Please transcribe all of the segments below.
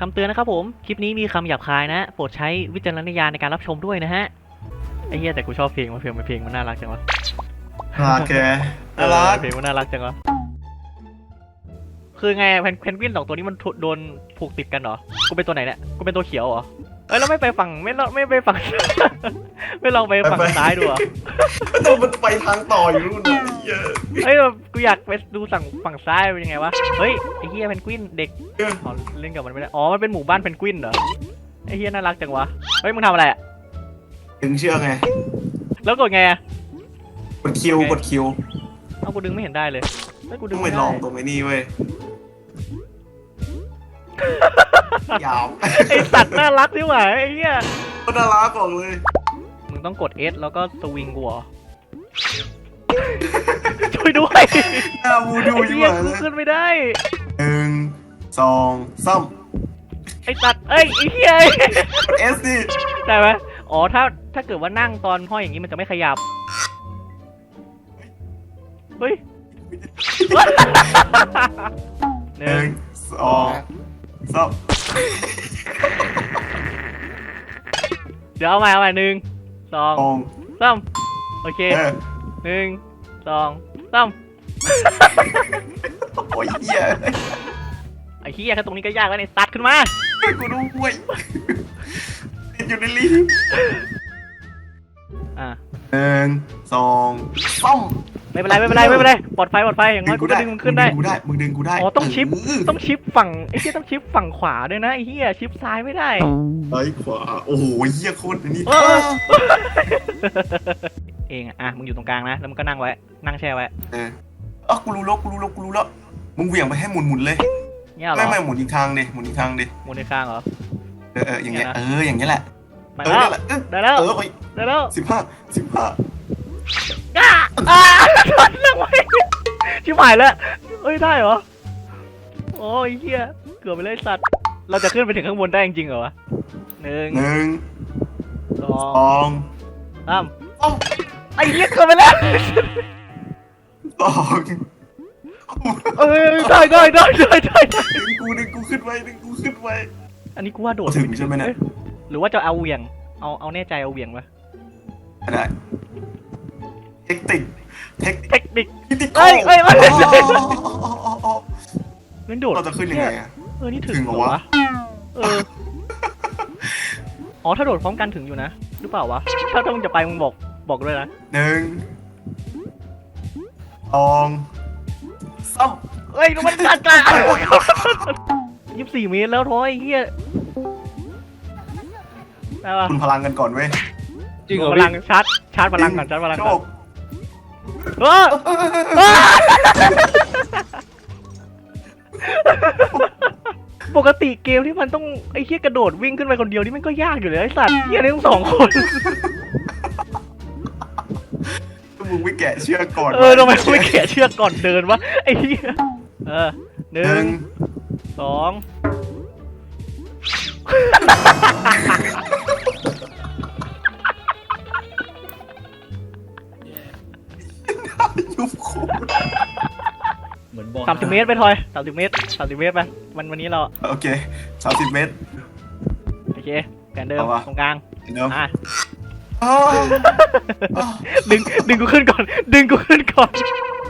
คำเตือนนะครับผม คลิปนี้มีคำหยาบคายนะ โปรดใช้วิจารณญาณในการรับชมด้วยนะฮะ ไอ้เหี้ยแต่กูชอบเพลงมันเพลงมันเพลงมันน่ารักจังวะน่ารักแกน่ารักเออเพลงมันน่ารักจังวะคือไงเพนเพนกวินสองตัวนี้มันถูโดนผูกติดกันเหรอ กูเป็นตัวไหนเนี่ย กูเป็นตัวเขียวเหรอ เอ้ยแล้วไม่ไปฝั่งไม่ลองไม่ไปฝั่ง ไม่ลองไปฝั่งซ้ายดูเหรอต้องมันไปทางต่ออยู่นู่นนะเหี้ยเฮ้ยแบบกูอยากไปดูสั่งฝั่งซ้ายเป็นยังไงวะเฮ้ยไอ้เฮียเพนกวินเด็กอ๋อเล่นกับมันไม่ได้อ๋อมันเป็นหมู่บ้านเพนกวินเหรอไอ้เฮียน่ารักจังวะเฮ้ยมึงทำอะไรอะดึงเชือกไงแล้วกดไงอะกดคิวกดคิวเอากูดึงไม่เห็นได้เลยเฮ้ยกูดึต้องงไม่ไปได้ลองตรงไอ้นี่เว้ย ยาวไอสัตว์น่ารักที่หว่าไอ้เฮียก็น่ารักบอกเลย มึงต้องกด S แล้วก็สวิงกูเหรอช่วยด้วยหน้ามูดูไอ้อยู่เฮียเลกูยขึ้นไม่ได้ หนึ่งสองสามไอสัตว์เอ้ยไอ้เฮียกดเอสดิได้ไหมอ๋อถ้าถ้าเกิดว่านั่งตอนห้อยอย่างนี้มันจะไม่ขยับ เฮ้ยหหนึ่นึ่งงสอง สามเดี๋ยวเอาใหม่เอาใหม่หนึ่งสองสองสามโอเคเออหนึ่งสองสามโอ้ยเหี้ยไอ้เฮียแค่ตรงนี้ก็ยากแล้วเนี่ยตัดขึ้นมา กูรู้เว้ยติดอยู่ในลิฟต์อ่าหนึ่งสองสาม ไม่เป็นไรไม่เป็นไรไม่เป็นไรปลอดภัยปลอดภัยอย่างน้อยกูก็ดึงมันขึ้นได้มึงดึงกูได้มึงดึงกูได้อ๋อต้องชิปเออต้องชิปฝั่งไอ้เหี้ยต้องชิปฝั่งขวาด้วยนะไอ้เหี้ยชิปซ้ายไม่ได้ซ้ายขวาโอ้โหเหี้ยโคตรอันนี้เออเองอะอะมึงอยู่ตรงกลางนะแล้วมึงก็นั่งไว้นั่งแช่ไว้เอออ๋อกูรู้แล้วกูรู้แล้วกูรู้แล้วมึงเหวี่ยงไปให้หมุนหมุนๆเลยเนี่ยเหรไม่อไม่หมุนอีกทางดิหมุนอีกทางดิหมุนในข้างเหรอเออเอออย่างเงี้ยเนี่ยนะเอออย่างเงี้ยแหละมาเออแล้วนั่นแหละเออได้แล้วเออไปได้แล้วสิบห้าสิบห้า อ้าอ่าชนนั่งไว้ชิบหายแล้วเอ้ยได้เหรอโอ้ยเหี้ยเกือบไปเลยสัตว์ เราจะขึ้นไปถึงข้างบนได้จริงๆเหรอวะหนึ่งหนึ่งสอสงองสามสามไอ้เหี้ยเกือบไปแล้ว สองเอ้ยได้ได้ได้ได้ได้ได้ดึงกูดึงกูขึ้นไว้ดึงกูขึ้นไว้ อันนี้กูว่าโดดถึงใช่ไหมเนี่ย อ้หรือว่าจะเอาเหวี่ยง เอาเอาแน่ใจเอาเหวี่ยงปะได้ เทคนิคเทคเทคนิค นิคเอ้ยเอ้ยเอ้ยอ๋ออ๋ออ๋อนั่นโดดเราจะขึ้นยังไงอะ เออ นี่ถึงถึงเหรอวะ เออ อ๋อ ถ้าโดดพร้อมกันถึงอยู่นะ หรือเปล่าวะ ถ้าถ้ามึงจะไปมึงบอก บอกด้วยนะ หนึ่งสองสามเอ้ยมันกัดกันยี่สิบสี่เมตรแล้วท้อยเฮียได้ปะคุณพลังกันก่อนเว้ยจริงเหรอพพี่ลังชาร์จชาร์จพลังก่อนชาร์จพลังโชก่อนค เอ้ยเอ้ยปกติเกมที่มันต้องไอ้เฮียกระโดดวิ่งขึ้นไปคนเดียวนี่มันก็ยากอยู่เลยไอ้สัตว์เฮียนี่ต้องสองคน มึงไม่แกะเชือกก่อนเออทำไมไม่เขี่ยเชือกก่อนเดินวะไอ้เหี้ยเออหหนึ่นึ่งงสอง สามสิบเมตรไปทอยสามสิบเมตรสามสิบเมตรไปวันวันนี้เราโอเคสามสิบเมตร โอเคแผนเดิมเอาวะ ตรงกลางเดิมอะอ้าวดึงดึงกูขึ้นก่อน ดึงกูขึ้นก่อน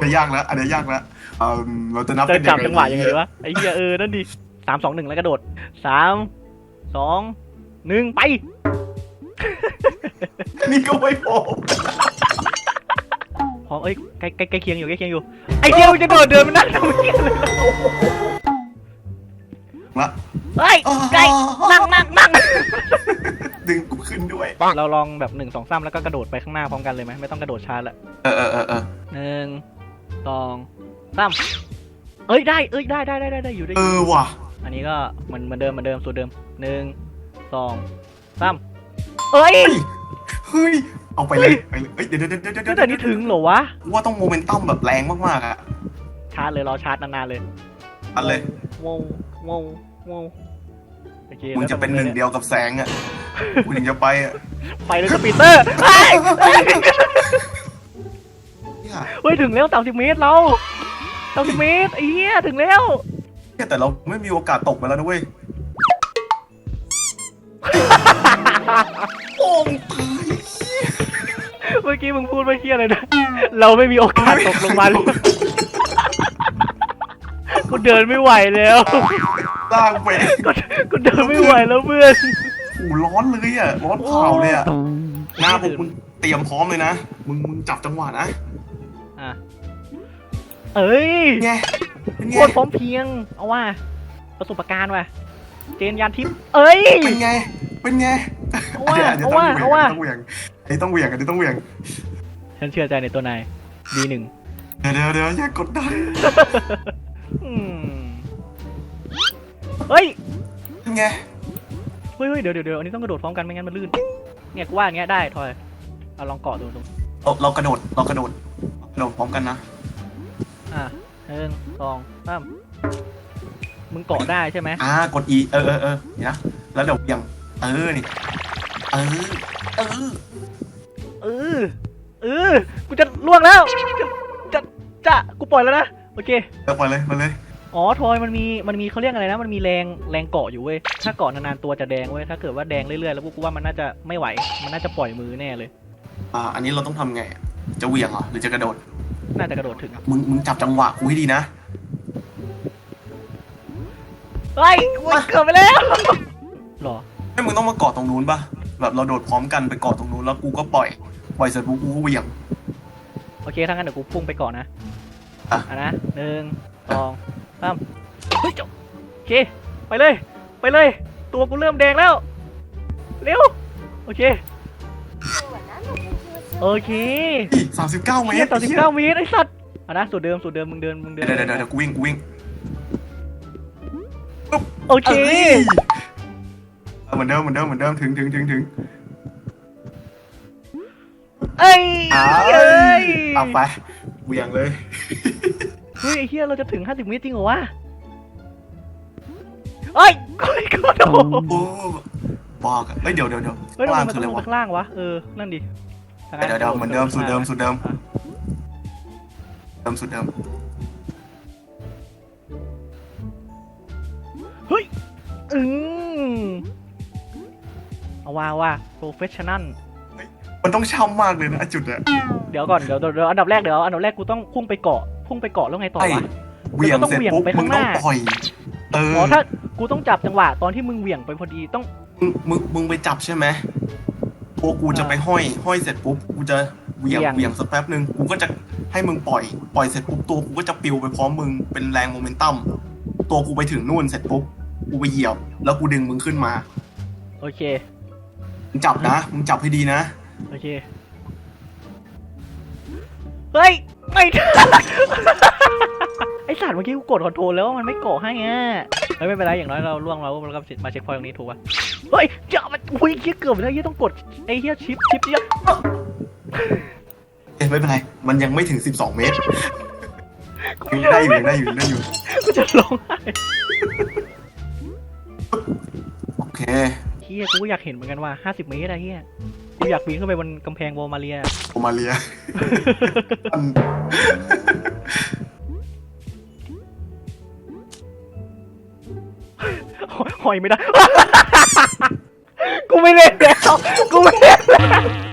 อันนี้ยากแล้วอันนี้ยากแล้วเอ่อเราจะนับจะเป็นจับจังหวะยังไงดีวะไอ้เหี้ยเออนั่นดิสามสองหนึ่งแล้วกระโดดสามสองหนึ่งไป นี่ก็ไม่พอ พร้อมเอ้ยใกล้ใกล้ใกล้เคียงอยู่ใกล้เคียงอยู่ ไอ้เดียวจะโดดเดินมันนั่งทำเหี้ยเลยละ เฮ้ยใกล้นั่งนั่งนั่งดึงกูขึ้นด้วย เราลองแบบหนึ่งสองสามแล้วก็กระโดดไปข้างหน้าพร้อมกันเลยไหมไม่ต้องกระโดดชาร์จละเออเออเออเออหนึ่งสองสามเอ้ยได้เอ้ยได้ได้ได้ได้ได้อยู่ได้อเอยู่ อว่ะอันนี้ก็เหมือนเหมือนเดิมเหมือนเดิมสูตรเดิมหนึ่งสองสามเอ้ย เฮ้ย เอาไปเลยไปเลยเอ้ยเดี๋ยวเดี๋ยวเดี๋ยวเดี๋ยวก็แต่นี่ถึงเหรอวะ กูว่าต้องโมเมนตัมแบบแรงมากๆอะชาร์จเลยรอชาร์จนานๆเลยอันเลยว้าวว้าวว้าวโอเคมึงจะเป็นหนึ่งเดียวกับแสงอะกูถึงจะไปอะไปเลยสปีดเตอร์เฮ้ยเนี่ยเฮ้ยถึงแล้วสามสิบเมตรเราสามสิบเมตรไอ้เหี้ยถึงแล้วแต่เราไม่มีโอกาสตกไปแล้วนะเว้ยโอ้งตายเมื่อกี้มึงพูดไม่เที่ยเลยนะ เราไม่มีโอกาสตกลงมาเลยกูเดินไม่ไหวแล้ว ลากไปกูกูเดินไม่ไหวแล้วเพื่อนโอ้ร้อนเลยอะ ร้อนเผาเลยอะ หน้าพวกมึงเตรียมพร้อมเลยนะ มึงมึงจับจังหวะนะอะเอ้ยเป็นไงเป็นไงโคตรพร้อมเพรียง เอาว่า ประสบการณ์ว่ะ เจนยานทิพย์เอ้ย เป็นไง เป็นไง เอาว่าดี๋ยเอาว่าดี๋ยเอาว่าต้องเหวี่ยงอันนี้ต้องเหวี่ยงอันนี้ต้องเหวี่ยงฉันเชื่อใจในตัวนายดีหนึ่งเดี๋ยวเดี๋ยวเดี๋ยวอย่ากดดันอืมเฮ้ยเป็นไงเฮ้ยเฮ้ยเดี๋ยวเดี๋ยวเดี๋ยวอันนี้ต้องกระโดดพร้อมกันไม่งั้นมันลื่นเนี่ยกูว่าอย่างเงี้ยได้ทอยเอาลองเกาะดูตรงเราเรากระโดดเรากระโดดกระโดดพร้อมกันนะอะหนึ่งสองสามมึงเกาะได้ใช่ไหมอ่ากด E เออเออเออเดี๋ยวนะแล้วเดี๋ยวเหวี่ยง เออนี่เออเออเออเออกูจะล่วงแล้วจะจะจะกูปล่อยแล้วนะโอเคเดี๋ยวปล่อยเลยมาเลยอ๋อทอยมันมีมันมีเขาเรียกอะไรนะมันมีแรงแรงเกาะอยู่เว้ยถ้าเกาะนานๆตัวจะแดงเว้ยถ้าเกิดว่าแดงเรื่อยๆแล้วกูว่ามันน่าจะไม่ไหว มันน่าจะปล่อยมือแน่เลย อ่าอันนี้เราต้องทำไง จะเหวี่ยงเหรอหรือจะกระโดด น่าจะกระโดดถึงมึงมึงจับจังหวะกูให้ดีนะ เฮ้ยกูเกือบไปแล้วหรอ ไม่มึงต้องมาเกาะตรงนู้นปะแบบเราโดดพร้อมกันไปเกาะตรงนู้นแล้วกูก็ปล่อย ปล่อยเสร็จปุ๊บกูก็เหวี่ยง โอเคถ้างั้นเดี๋ยวกูพุ่งไปก่อนนะอะ อะนะหนึ่งสองสามเฮ้ยจบโอเค ไปเลย ไปเลย ตัวกูเริ่มแดงแล้ว เร็ว โอเค โอเคสามสิบเก้าเมเฮีตยรต่อสิบเก้าเมตรไอ้สัตว์อะนะสูตรเดิมสูตรเดิมมึงเดินมึงเดินเดี๋ยวเดี๋ยวเดี๋ยวกูวิ่งกูวิ่งโอเคเอ้ย เอาเหมือนเดิมเหมือนเดิมเหมือนเดิมถึงถึงถึงถึงเอ้ยอ้าเอ้ยเอาไปเหวี่ยงเลย เฮ้ยไอ้เฮียเราจะถึงห้าสิบเมตรจริงเหรอวะเอ้ยกูกูโดนโอ้บอกอะเอ้ยเดี๋ยวเดี๋ยวเดี๋ยวเฮ้ยทำข้างไมล่างมันคือต้อะองไรลงวะไปข้างล่างวะเออนั่นดิเดี๋ยวเดี๋ยวเหมือนเดิมสูตรเดิมสูตรเดิมอะเดิมสุดเดิมเฮ้ยอืม เอาว่าว่าโปรเฟชชั่นมันต้องช่ำมากเลยนะจุดเนี้ยเดี๋ยวก่อนเดี๋ยวเดี๋ยวเดี๋ยวอันดับแรกเดี๋ยวอันดับแรกกูต้องพุ่งไปเกาะพุ่งไปเกาะแล้วไงต่อไอ้วะเหวี่ยงเสร็จปุ๊บแล้วก็ต้องเหวี่ยงไปมึข้างงหต้องน้าปล่อยเอออ๋อถ้ากูต้องจับจังหวะตอนที่มึงเหวี่ยงไปพอดีต้องมึงมึงมึงไปจับใช่ไหมพวกกูจะไปห้อย ห้อยเสร็จปุ๊บกูจะเหวี่ยงเหวี่ยงเหวี่ยงสักแป๊บหนึ่งกูก็จะให้มึงปล่อย ปล่อยเสร็จปุ๊บตัวกูก็จะปลิวไปพร้อมมึงเป็นแรงโมเมนตัมตัวกูไปถึงนู่นเสร็จปุ๊บกูไปเหยียบ แล้วกูดึงมึงขึ้นมา โอเค มึงจับนะ มึงจับให้ดีนะ โอเค เฮ้ย ไม่ไอสัตว์เมื่อกี้กูกดคอนโทรลแล้วมันไม่เกาะให้อะเฮ้ยไม่เป็นไรอย่างน้อยเราล่วงเราเราก็มาเช็คพอยต์ตรงนี้ถูกป่ะ เฮ้ยเจ้ามันอุ้ยเฮียเกือบไปแล้วเฮียต้องกดไอเฮียชิปชิปเฮียเอ้ยไม่เป็นไร มันยังไม่ถึง 12 เมตรยังได้อยู่ยังได้อยู่ยังได้อยู่ กูจะร้องไห้โอเคเฮียกูก็อยากเห็นเหมือนกันว่า50เมตรอะเฮียกูอยากปีนขึ้นไปบนกำแพงโวมาเรีย โอมาเลียมันหอยไม่ได้ กูไม่เล่นแล้ว กูไม่เล่นแล้ว